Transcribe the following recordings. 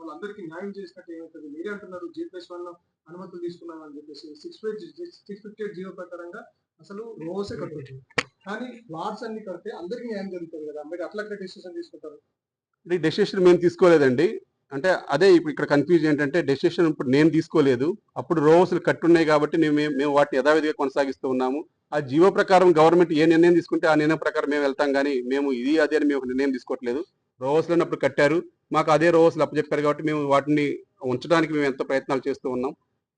వాళ్ళందరికీ న్యాయం చేసినట్టు ఏమవుతుంది మీరే అంటున్నారు జీ ప్లస్ వన్ అనుమతులు తీసుకున్నాం అని చెప్పేసి. Six six fifty eight zero ప్రకారంగా అసలు రోజే కట్టచ్చు కానీ ప్లాట్స్ అన్ని కడితే అందరికీ న్యాయం జరుగుతుంది కదా? మీరు అట్లా డెసిషన్ తీసుకుంటారు. ఇది డెసిషన్ మేము తీసుకోలేదండి. అంటే అదే ఇప్పుడు ఇక్కడ కన్ఫ్యూజ్ ఏంటంటే డెసిషన్ ఇప్పుడు నేను తీసుకోలేదు. అప్పుడు రోస్లు కట్టున్నాయి కాబట్టి మేము మేము వాటిని యథావిధిగా కొనసాగిస్తూ ఉన్నాము. ఆ జీవో ప్రకారం గవర్నమెంట్ ఏ నిర్ణయం తీసుకుంటే ఆ నిర్ణయం ప్రకారం మేము వెళ్తాం. కానీ మేము ఇది అదే అని మేము నిర్ణయం తీసుకోవట్లేదు. రోస్లు అన్నప్పుడు కట్టారు. మాకు అదే రోస్లు అప్పచెప్పారు కాబట్టి మేము వాటిని ఉంచడానికి మేము ఎంతో ప్రయత్నాలు చేస్తూ ఉన్నాం.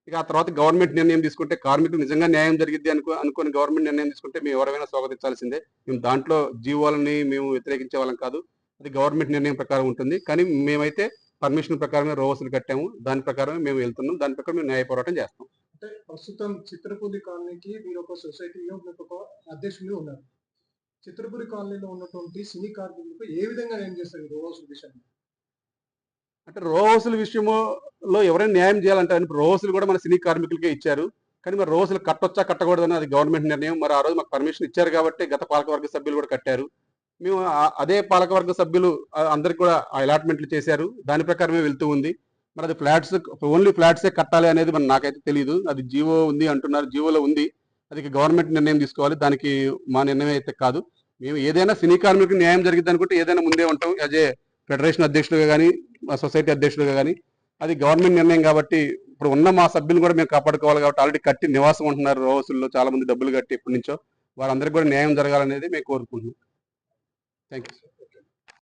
ఇక ఆ తర్వాత గవర్నమెంట్ నిర్ణయం తీసుకుంటే కార్మికులు నిజంగా న్యాయం జరిగింది అనుకో అనుకుని గవర్నమెంట్ నిర్ణయం తీసుకుంటే మేము ఎవరైనా స్వాగతించాల్సిందే. మేము దాంట్లో జీవోలని మేము వ్యతిరేకించే వాళ్ళం కాదు. అది గవర్నమెంట్ నిర్ణయం ప్రకారం ఉంటుంది. కానీ మేమైతే పర్మిషన్ ప్రకారమే రోవసులు కట్టాము. దాని ప్రకారమే మేము వెళ్తున్నాం. దాని ప్రకారం మేము న్యాయ పోరాటం చేస్తాం. అంటే ప్రస్తుతం చిత్రపూడి కాలనీకి మీరు ఒక సొసైటీలో మీకు ఒక అధ్యక్షులు ఉన్నారు. చిత్రపూడి కాలనీలో ఉన్నటువంటి సినీ కార్మికులకు ఏ విధంగా ఏం చేస్తారు ఈ రోజు విషయంలో? అంటే రోజుల విషయంలో ఎవరైనా న్యాయం చేయాలంటే రోజులు కూడా మన సినీ కార్మికులకే ఇచ్చారు. కానీ మరి రోజులు కట్టొచ్చా కట్టకూడదని అది గవర్నమెంట్ నిర్ణయం. మరి ఆ రోజు మాకు పర్మిషన్ ఇచ్చారు కాబట్టి గత పాలకవర్గ సభ్యులు కూడా కట్టారు. మేము అదే పాలకవర్గ సభ్యులు అందరికి కూడా ఆ అలాట్మెంట్లు చేశారు. దాని ప్రకారమే వెళ్తూ ఉంది. మరి అది ఫ్లాట్స్ ఓన్లీ ఫ్లాట్సే కట్టాలి అనేది మరి నాకైతే తెలియదు అది జీవో ఉంది అంటున్నారు జీవోలో ఉంది. అది గవర్నమెంట్ నిర్ణయం తీసుకోవాలి. దానికి మా నిర్ణయం అయితే కాదు. మేము ఏదైనా సినీ కార్మికులకు న్యాయం జరిగింది అనుకుంటే ఏదైనా ముందే ఉంటాం. యాజ్ ఏ ఫెడరేషన్ అధ్యక్షులుగా కానీ మా సొసైటీ అధ్యక్షులుగా కానీ అది గవర్నమెంట్ నిర్ణయం కాబట్టి ఇప్పుడు ఉన్న మా సభ్యులు కూడా మేము కాపాడుకోవాలి కాబట్టి ఆల్రెడీ కట్టి నివాసం ఉంటున్నారు రోజుల్లో చాలా మంది డబ్బులు కట్టి ఎప్పటి నుంచో. వారందరికీ కూడా న్యాయం జరగాలనేది మేము కోరుకుంటున్నాం. Thank you